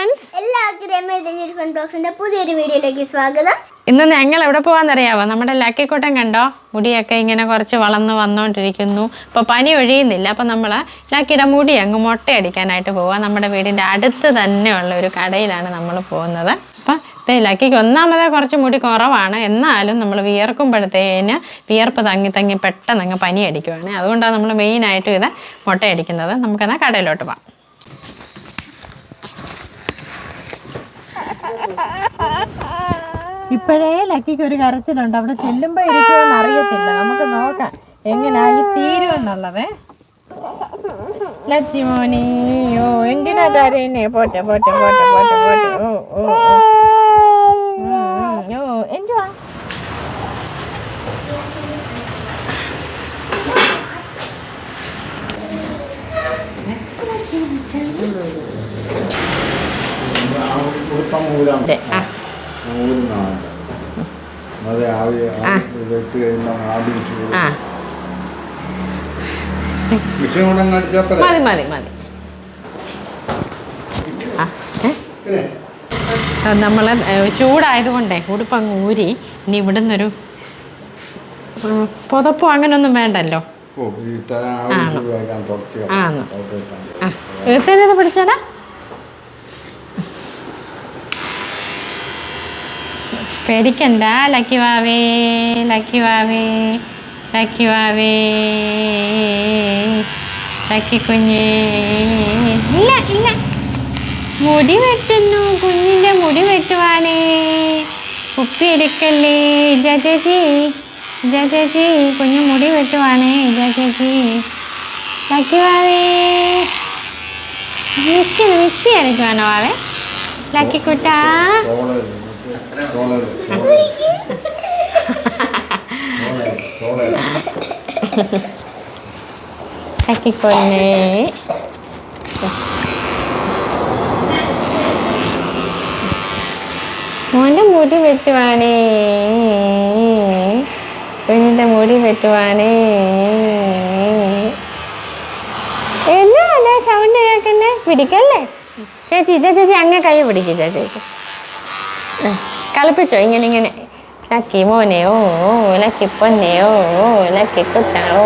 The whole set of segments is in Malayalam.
ഫ്രണ്ട്സ് എല്ലാവർക്കും രമേശ് ഫൺ ബ്ലോഗ്സിന്റെ പുതിയൊരു വീഡിയോയിലേക്ക് സ്വാഗതം. ഇന്ന് ഞങ്ങൾ എവിടെ പോകാന്നറിയാവോ നമ്മുടെ ലാക്കിക്കോട്ടം കണ്ടോ? മുടിയൊക്കെ ഇങ്ങനെ കുറച്ച് വളർന്ന് വന്നുകൊണ്ടിരിക്കുന്നു ഇപ്പോൾ പനി ഒഴിയുന്നില്ല. അപ്പോൾ നമ്മൾ ലക്കിയുടെ മുടി അങ്ങ് മുട്ടയടിക്കാനായിട്ട് പോവാം. നമ്മുടെ വീടിന്റെ അടുത്ത് ഉള്ള ഒരു കടയിലാണ് നമ്മൾ പോകുന്നത്. അപ്പം ലക്കിക്ക് ഒന്നാമതേ കുറച്ച് മുടി കുറവാണ്. എന്നാലും നമ്മൾ വിയർക്കുമ്പോഴത്തേന് വിയർപ്പ് തങ്ങി തങ്ങി പെട്ടെന്ന് അങ്ങ് പനി അടിക്കുവാണ് അതുകൊണ്ടാണ് നമ്മൾ മെയിനായിട്ടും ഇത് മുട്ടയടിക്കുന്നത്. നമുക്കെന്നാൽ കടയിലോട്ട് പോകാം ഇപ്പോഴേ ലക്കിക്ക് ഒരു കരച്ചിലുണ്ട്. അവിടെ ചെല്ലുമ്പോ ഇരിക്കുമെന്ന് അറിയത്തില്ല. നമുക്ക് നോക്കാം എങ്ങനായി തീരുമെന്നുള്ളതേ ലക്ഷിമോനിയോ മോനി ഓ എന്തിനാ കരയുന്നേ പോട്ടെ പോട്ടെ പോട്ടെ പോട്ടെ ഓ ഓ ഓ. എന്തുവാ? നൂലാണ്. നൂലിനാണ്. അത് ആവി അങ്ങ് മതി മതി മതി. നമ്മൾ ചൂടായതുകൊണ്ടേ ഉടുപ്പ് ഊരി ഇനി ഇവിടുന്ന് ഒരു പുതപ്പോ അങ്ങനൊന്നും വേണ്ടല്ലോ. ആണോ? ആ. എത്തേനത് പിടിച്ചാടാ പേടിക്കണ്ട. ലക്കി വാവേ ലക്കി വാവേ ലക്കി വാവേ ലക്കി കുഞ്ഞേ. ഇല്ല ഇല്ല. മുടി വെട്ടുന്നു കുഞ്ഞിന്റെ മുടി വെട്ടുവാനേ കുപ്പി എടുക്കല്ലേ ജജജി ജജജി കുഞ്ഞു മുടി വെട്ടുവാണേ ജജജി ലക്കി വാവേ. മിക്സി മിക്സി അരക്കുവാണോ വാവേ? ലക്കി കക്കിക്കൊന്നേ മോന്റെ മുടി വെട്ടുവാനേ പെണ്ണിന്റെ മുടി വെട്ടുവാനേ എന്നാ അതാ സൗണ്ട് കേൾക്കുന്നേ? പിടിക്കല്ലേ? ചേച്ചി ചേച്ചി അങ്ങനെ കൈ പിടിക്കും ചേച്ചി. കളിപ്പിച്ചോ ഇങ്ങനെ ഇങ്ങനെ. ലക്കി മോനെ ഓ ലക്കി പൊന്നെ ഓ ലക്കി കുട്ട ഓ.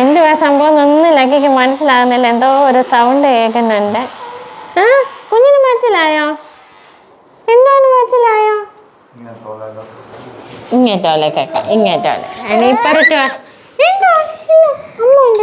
എന്തുവാ സംഭവം? ഒന്നും ലക്കിക്ക് മനസ്സിലാകുന്നില്ല. എന്തോ ഒരു സൗണ്ട് കേൾക്കുന്നുണ്ട്. ആ കുഞ്ഞിന് മനസ്സിലായോ? എന്താണ് മനസ്സിലായോ. ഇങ്ങേറ്റോലെ കേക്കാം അല്ലെ ഇപ്പറട്ടോ എന്തോ അമ്മ ഉണ്ട്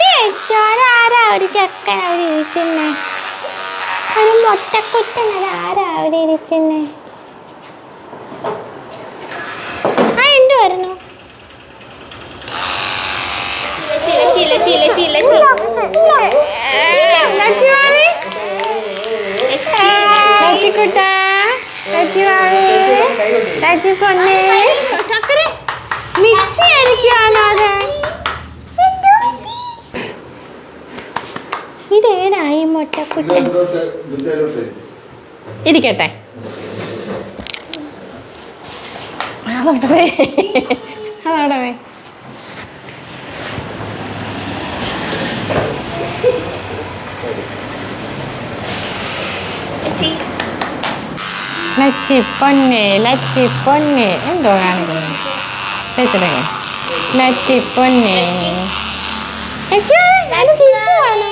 ചോരാരാ ഒരു ചെക്കൻ അവിടെ ഇരിക്കുന്നേ? ഒരു മൊട്ടക്കുട്ടൻ അതാരാ അവിടെ ഇരിക്കുന്നേ? ആ എന്ത് വരുന്നു കുട്ടാ മിക്സി അടിക്കാനോ അതെ? ഇതേനായി മുട്ടക്കുട്ട ഇരിക്കട്ടെ. ലച്ചി പൊന്നെ ലച്ചി പൊന്നെ എന്തോ കാണിക്കുന്നത് ലച്ചി പൊന്നെ ലച്ചു തിരിച്ചു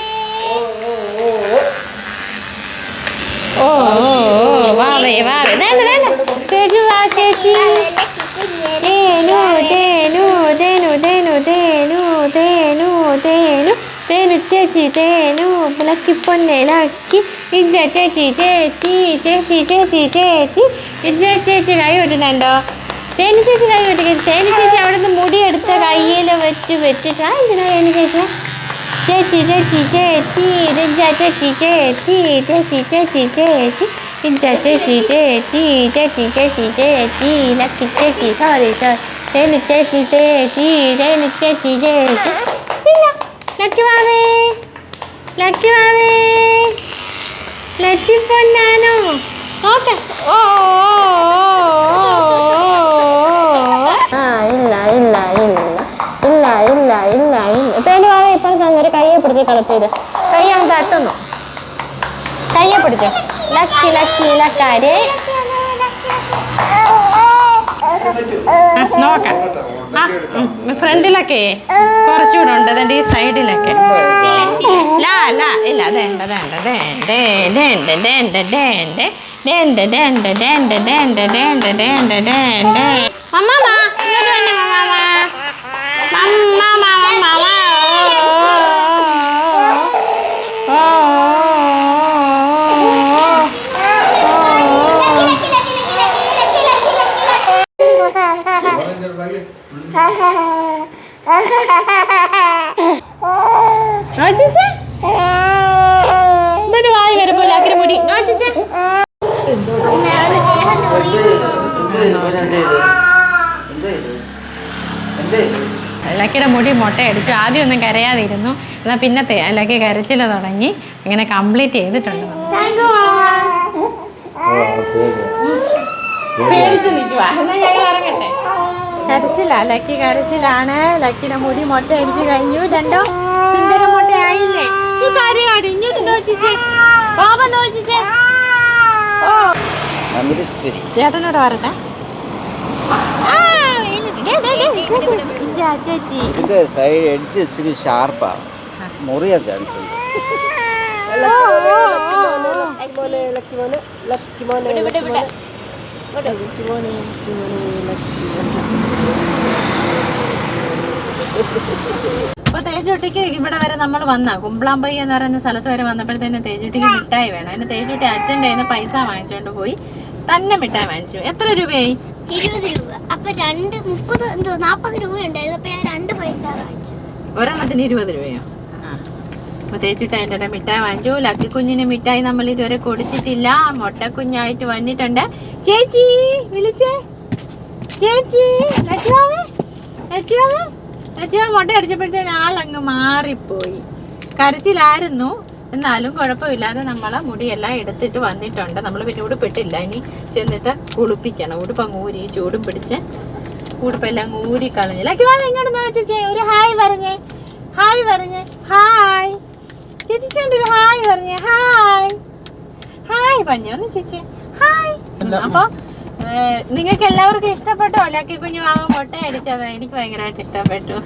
ഓ വാവേ വാവേ. വേണ്ട വേണ്ട ചേച്ചി വാ ചേച്ചി. തേനു ദേനു ദേനു ദേനു ദേനു ദേനു ദേനു തേനു ചേച്ചി തേനു. ലക്കി പൊന്നെ ലക്കി ചേച്ചി ചേച്ചി ചേച്ചി ചേച്ചി ചേച്ചി. ഇജ്ജ ചേച്ചി കൈ വിട്ടുന്നുണ്ടോ തേനു ചേച്ചി കൈ വിട്ടിട്ട് തേനു ചേച്ചി അവിടുന്ന് മുടി എടുത്ത കയ്യിൽ വെച്ച് വെച്ചിട്ട്. ആ എന്തിനാ തേനു ചേച്ചി? 这是这是这是，人家这是这是，这是这是这是，人家这是这是，这是这是这是，那是这是そうで。这是这是这是，这是这是这是。ラッキーワー。ラッキーワー。ラッキーポンナーの。オーケー。ഒരു കളക്ട് ചെയ്ത് കയ്യ തട്ടുന്നു കയ്യെ പിടിച്ചോ ലക്കി ലക്കി ലക്കാരെ നോക്കാം ഫ്രണ്ടിലൊക്കെ കുറച്ചുകൂടെ ഉണ്ട് അതെ ഈ സൈഡിലൊക്കെ ഇല്ല ഇങ്ങോട്ട് വന്നെ മമ്മാമ മമ്മാമ മമ്മാമ ഓ നോച്ചിച്ചേ ഇവിടെ വായി വരുമ്പോ ലാക്കിന് മുടി. ലക്കിയുടെ മുടി മുട്ടയടിച്ചു. ആദ്യം ഒന്നും കരയാതിരുന്നു. എന്നാൽ പിന്നത്തെ ലക്കി കരച്ചിൽ തുടങ്ങി ഇങ്ങനെ കംപ്ലീറ്റ് ചെയ്തിട്ടുണ്ട്. പേടിച്ച് നിൽക്കുവാ. എന്നാ ഞങ്ങൾ ഇറങ്ങട്ടെ? കരച്ചിലാ ലക്കി കരച്ചിലാണ് ലക്കിയുടെ മുടി മുട്ട എനിക്ക് കഴിഞ്ഞു രണ്ടോ സുന്ദര മുട്ട ആയില്ലേ ഈ കാര്യം ഇങ്ങോട്ട് നോക്കിച്ചേ പാപ നോക്കിച്ചേ ഓ ചേട്ടനോട് പറട്ടെ ഇതിന്റെ സൈഡ് എഡ്ജ് ഇച്ചിരി ഷാർപ്പാ മുറിയാൻ ചാൻസ് ഉണ്ട് ലക്കി മോനെ ലക്കി മോനെ ലക്കി മോനെ അപ്പൊ തേജുട്ടിക്ക് ഇവിടെ വരെ നമ്മൾ വന്ന. കുമ്പളാമ്പൈ എന്ന് പറയുന്ന സ്ഥലത്ത് വരെ വന്നപ്പോഴത്തേന് തേജുട്ടിക്ക് മിഠായി വേണം. അതിന് തേജുട്ടി അച്ഛന്റെ കയ്യിൽ നിന്ന് പൈസ വാങ്ങിച്ചുകൊണ്ട് പോയി തന്നെ മിഠായി വാങ്ങിച്ചു. എത്ര രൂപയായി? ഇരുപത് രൂപ. അപ്പൊ രണ്ട് മുപ്പത് എന്തോ നാപ്പത് രൂപ ഉണ്ടായിരുന്നു അപ്പൊ ഞാൻ രണ്ട് ഫൈവ് സ്റ്റാർ വാങ്ങിച്ചു. ഒരെണ്ണത്തിന് ഇരുപത് രൂപയോ? തേച്ചിട്ട് അതിന്റെ ഇടയിൽ മിഠായി വാങ്ങിച്ചു. ലക്കി കുഞ്ഞിന് മിഠായി നമ്മൾ ഇതുവരെ കൊടുത്തിട്ടില്ല. മുട്ട കുഞ്ഞായിട്ട് വന്നിട്ടുണ്ട്. ചേച്ചി വിളിച്ചേ. ചേച്ചി മുട്ട അടിച്ചപ്പോഴത്തേന് ആളങ്ങ് മാറിപ്പോയി. കരച്ചിലായിരുന്നു. എന്നാലും കുഴപ്പമില്ലാതെ നമ്മളെ മുടിയെല്ലാം എടുത്തിട്ട് വന്നിട്ടുണ്ട്. നമ്മൾ പിന്നെ ഉടുപ്പിട്ടില്ല. ഇനി ചെന്നിട്ട് കുളിപ്പിക്കണം. ഉടുപ്പങ്ങ് ഊരി ചൂടും പിടിച്ച് ഉടുപ്പെല്ലാം ഊരി കളഞ്ഞില്ല ഒരു ഹായ് പറഞ്ഞേ. ഹായ് പറഞ്ഞേ. ഹായ്. ഹായ് പറഞ്ഞേ ഹായ്. ഹായ് പറഞ്ഞു ഒന്ന് ചേച്ചി ഹായ്. അപ്പൊ നിങ്ങൾക്ക് എല്ലാവർക്കും ഇഷ്ടപ്പെട്ടോ? ലക്കി കുഞ്ഞു മാമ മുട്ട അടിച്ചത് എനിക്ക് ഭയങ്കരമായിട്ട് ഇഷ്ടപ്പെട്ടു.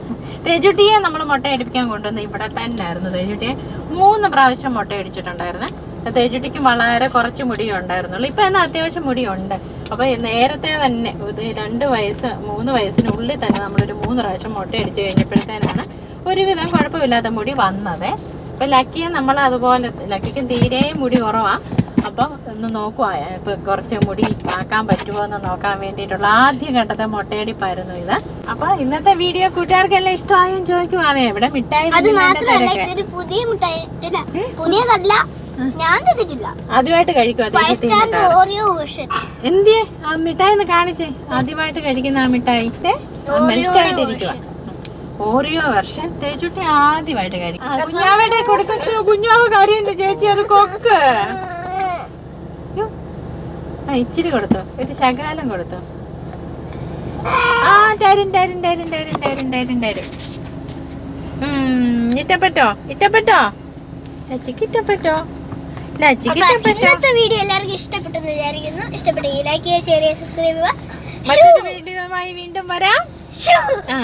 തേജുട്ടിയെ നമ്മൾ മുട്ട അടിപ്പിക്കാൻ കൊണ്ടുവന്ന് ഇവിടെ തന്നെ ആയിരുന്നു തേജുട്ടിയെ മൂന്ന് പ്രാവശ്യം മുട്ട അടിച്ചിട്ടുണ്ടായിരുന്നു. തേജുട്ടിക്ക് വളരെ കുറച്ച് മുടി ഉണ്ടായിരുന്നുള്ളൂ. ഇപ്പൊ എന്നാൽ അത്യാവശ്യം മുടിയുണ്ട് അപ്പൊ നേരത്തെ തന്നെ ഇത് രണ്ട് വയസ്സ് മൂന്ന് വയസ്സിനുള്ളിൽ തന്നെ നമ്മളൊരു മൂന്ന് പ്രാവശ്യം മുട്ട അടിച്ചു കഴിഞ്ഞപ്പോഴത്തേനാണ് ഒരുവിധം കുഴപ്പമില്ലാത്ത മുടി വന്നത്. അപ്പൊ ലക്കിയെ നമ്മൾ അതുപോലെ ലക്കിക്ക് തീരെ മുടി കുറവാ. അപ്പം ഒന്ന് നോക്കുവാ ഇപ്പൊ കുറച്ച് മുടി ആക്കാൻ പറ്റുമോ എന്ന് നോക്കാൻ വേണ്ടിയിട്ടുള്ള ആദ്യ ഘട്ടത്തെ മുട്ടയടിപ്പായിരുന്നു ഇത്. അപ്പൊ ഇന്നത്തെ വീഡിയോ കൂട്ടുകാർക്കെല്ലാം ഇഷ്ടമായും ചോദിക്കുവാവേ ഇവിടെ മിഠായി പുതിയ മിഠായി പുതിയതല്ല ഞാൻ തന്നിട്ടില്ല. ആദ്യമായിട്ട് എന്തിയെ? ആ മിഠായി ഒന്ന് കാണിച്ചേ. ആദ്യമായിട്ട് കഴിക്കുന്ന ആ മിഠായി. മെൽറ്റ് ആയിട്ടിരിക്കുക ഓറിയോ വെർഷൻ തേച്ചുട്ടി ആദ്യമായിട്ട് കാര്യം. കുഞ്ഞാവയുടെ കൊടുക്കട്ടെ കുഞ്ഞാവ് കാര്യം ചേച്ചി അത് കൊക്ക്. ആ ഇച്ചിരി കൊടുത്തോ. ഒരു ശകാലം കൊടുത്തോ. ആ തരും തരും തരും തരും തരും തരും തരും. ഉം, ഇറ്റപ്പെട്ടോ ഇറ്റപ്പെട്ടോ ലച്ചിക്ക് ഇറ്റപ്പെട്ടോ ലച്ചിക്ക് ഇന്നത്തെ വീഡിയോ എല്ലാവർക്കും ഇഷ്ടപ്പെട്ടെന്ന് വിചാരിക്കുന്നു. ഇഷ്ടപ്പെട്ടെങ്കിൽ ലൈക്ക് ചെയ്യുക ഷെയർ ചെയ്യുക സബ്സ്ക്രൈബ് ചെയ്യുക. മറ്റൊരു വീഡിയോയുമായി വീണ്ടും വരാം. ആ.